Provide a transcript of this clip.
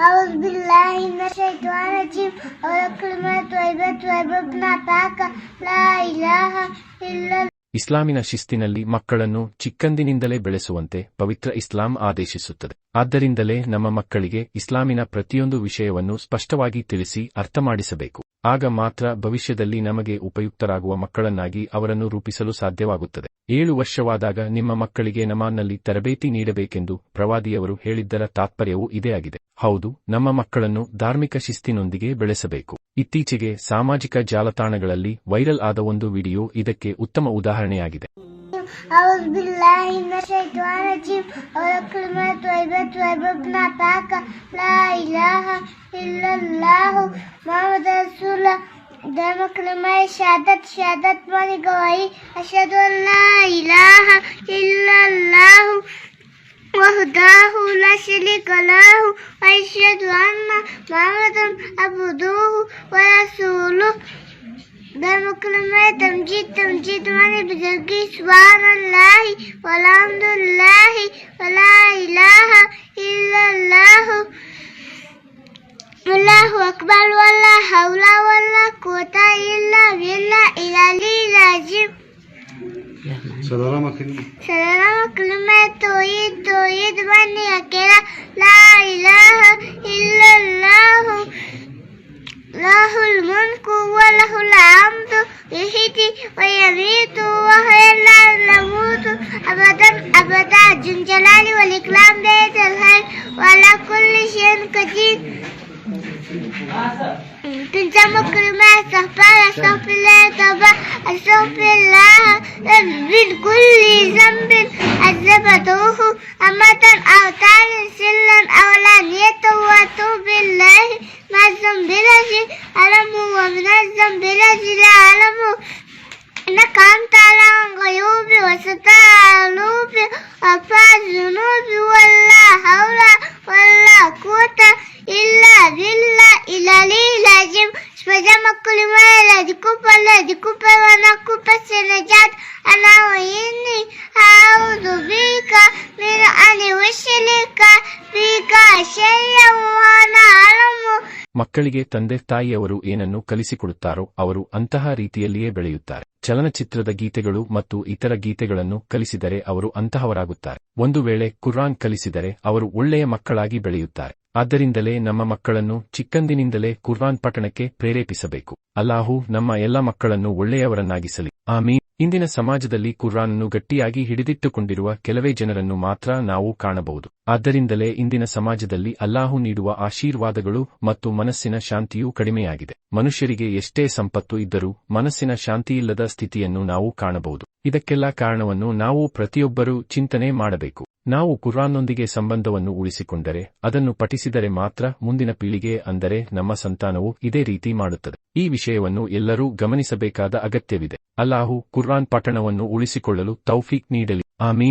أعوذ بالله من الشيطان الرجيم أولى كلمة طيبة طيبة بنعطاك لا إله إلا ಇಸ್ಲಾಮಿನ ಶಿಸ್ತಿನಲ್ಲಿ ಮಕ್ಕಳನ್ನು ಚಿಕ್ಕಂದಿನಿಂದಲೇ ಬೆಳೆಸುವಂತೆ ಪವಿತ್ರ ಇಸ್ಲಾಂ ಆದೇಶಿಸುತ್ತದೆ. ಆದ್ದರಿಂದಲೇ ನಮ್ಮ ಮಕ್ಕಳಿಗೆ ಇಸ್ಲಾಮಿನ ಪ್ರತಿಯೊಂದು ವಿಷಯವನ್ನು ಸ್ಪಷ್ಟವಾಗಿ ತಿಳಿಸಿ ಅರ್ಥಮಾಡಿಸಬೇಕು. ಆಗ ಮಾತ್ರ ಭವಿಷ್ಯದಲ್ಲಿ ನಮಗೆ ಉಪಯುಕ್ತರಾಗುವ ಮಕ್ಕಳನ್ನಾಗಿ ಅವರನ್ನು ರೂಪಿಸಲು ಸಾಧ್ಯವಾಗುತ್ತದೆ. ಏಳು ವರ್ಷವಾದಾಗ ನಿಮ್ಮ ಮಕ್ಕಳಿಗೆ ನಮಾನ್ನಲ್ಲಿ ತರಬೇತಿ ನೀಡಬೇಕೆಂದು ಪ್ರವಾದಿಯವರು ಹೇಳಿದ್ದರ ತಾತ್ಪರ್ಯವೂ ಇದೇ ಆಗಿದೆ. ಹೌದು, ನಮ್ಮ ಮಕ್ಕಳನ್ನು ಧಾರ್ಮಿಕ ಶಿಸ್ತಿನೊಂದಿಗೆ ಬೆಳೆಸಬೇಕು. ಇತ್ತೀಚೆಗೆ ಸಾಮಾಜಿಕ ಜಾಲತಾಣಗಳಲ್ಲಿ ವೈರಲ್ ಆದ ಒಂದು ವಿಡಿಯೋ ಇದಕ್ಕೆ ಉತ್ತಮ ಉದಾಹರಣೆಯಾಗಿದೆ. ಶಾದತ್ وهداه لا شريك له وأشهد أن محمدا عبده ورسوله ده مكلمة تمجيد تمجيد معنى بزرقي سبحان الله والحمد لله ولا إله إلا الله الله أكبر ولا حول ولا قوة إلا بالله إلى العظيم سلام كلمة سلام كلمة तोहिद तोहिद मन अकेला ला इलाह इल्लल्लाह लहुल मुल्क व लहुल हम्द यहीति व यमीतु व ला नमूत अबदन अबदा जुन जलाल वल इकराम दे तलहर वाला कुल शैन कदीर। हाँ, तुम चमक में सहबा فذبحوه أمة أو كان سلا أو لانية وأتوا بالله مع الزنبلة علم ومن الزنبلة لا علم إنك أنت على الغيوب وستار القلوب وفى الذنوب ولا حول ولا قوة إلا بالله إلى ليلة شپږم کلمه لدی کوپل لدی کوپل وانا کوپل سنجات انا ویني أعوذ بك من أن أشرك بك شيئا وأنا أعلم ಮಕ್ಕಳಿಗೆ ತಂದೆ ತಾಯಿಯವರು ಏನನ್ನು ಕಲಿಸಿಕೊಡುತ್ತಾರೋ ಅವರು ಅಂತಹ ರೀತಿಯಲ್ಲಿಯೇ ಬೆಳೆಯುತ್ತಾರೆ ಚಲನಚಿತ್ರದ ಗೀತೆಗಳು ಮತ್ತು ಇತರ ಗೀತೆಗಳನ್ನು ಕಲಿಸಿದರೆ ಅವರು ಅಂತಹವರಾಗುತ್ತಾರೆ ಒಂದು ವೇಳೆ ಕುರ್ಆನ್ ಕಲಿಸಿದರೆ ಅವರು ಒಳ್ಳೆಯ ಮಕ್ಕಳಾಗಿ ಬೆಳೆಯುತ್ತಾರೆ ಆದ್ದರಿಂದಲೇ ನಮ್ಮ ಮಕ್ಕಳನ್ನು ಚಿಕ್ಕಂದಿನಿಂದಲೇ ಕುರ್ಆನ್ ಪಠಣಕ್ಕೆ ಪ್ರೇರೇಪಿಸಬೇಕು ಅಲ್ಲಾಹು ನಮ್ಮ ಎಲ್ಲ ಮಕ್ಕಳನ್ನು ಒಳ್ಳೆಯವರನ್ನಾಗಿಸಲಿ ಆಮೀನ್ ಇಂದಿನ ಸಮಾಜದಲ್ಲಿ ಕುರ್ಆನನ್ನು ಗಟ್ಟಿಯಾಗಿ ಹಿಡಿದಿಟ್ಟುಕೊಂಡಿರುವ ಕೆಲವೇ ಜನರನ್ನು ಮಾತ್ರ ನಾವು ಕಾಣಬಹುದು. ಆದ್ದರಿಂದಲೇ ಇಂದಿನ ಸಮಾಜದಲ್ಲಿ ಅಲ್ಲಾಹು ನೀಡುವ ಆಶೀರ್ವಾದಗಳು ಮತ್ತು ಮನಸ್ಸಿನ ಶಾಂತಿಯೂ ಕಡಿಮೆಯಾಗಿದೆ. ಮನುಷ್ಯರಿಗೆ ಎಷ್ಟೇ ಸಂಪತ್ತು ಇದ್ದರೂ ಮನಸ್ಸಿನ ಶಾಂತಿಯಿಲ್ಲದ ಸ್ಥಿತಿಯನ್ನು ನಾವು ಕಾಣಬಹುದು. ಇದಕ್ಕೆಲ್ಲ ಕಾರಣವನ್ನು ನಾವು ಪ್ರತಿಯೊಬ್ಬರೂ ಚಿಂತನೆ ಮಾಡಬೇಕು. ನಾವು ಕುರಾನ್ನೊಂದಿಗೆ ಸಂಬಂಧವನ್ನು ಉಳಿಸಿಕೊಂಡರೆ, ಅದನ್ನು ಪಠಿಸಿದರೆ ಮಾತ್ರ ಮುಂದಿನ ಪೀಳಿಗೆ ಅಂದರೆ ನಮ್ಮ ಸಂತಾನವು ಇದೇ ರೀತಿ ಮಾಡುತ್ತದೆ. ಈ ವಿಷಯವನ್ನು ಎಲ್ಲರೂ ಗಮನಿಸಬೇಕಾದ ಅಗತ್ಯವಿದೆ. ಅಲ್ಲಾಹು ಕುರ್ರಾನ್ ಪಠಣವನ್ನು ಉಳಿಸಿಕೊಳ್ಳಲು ತೌಫೀಕ್ ನೀಡಲಿ. ಆಮೀನ್.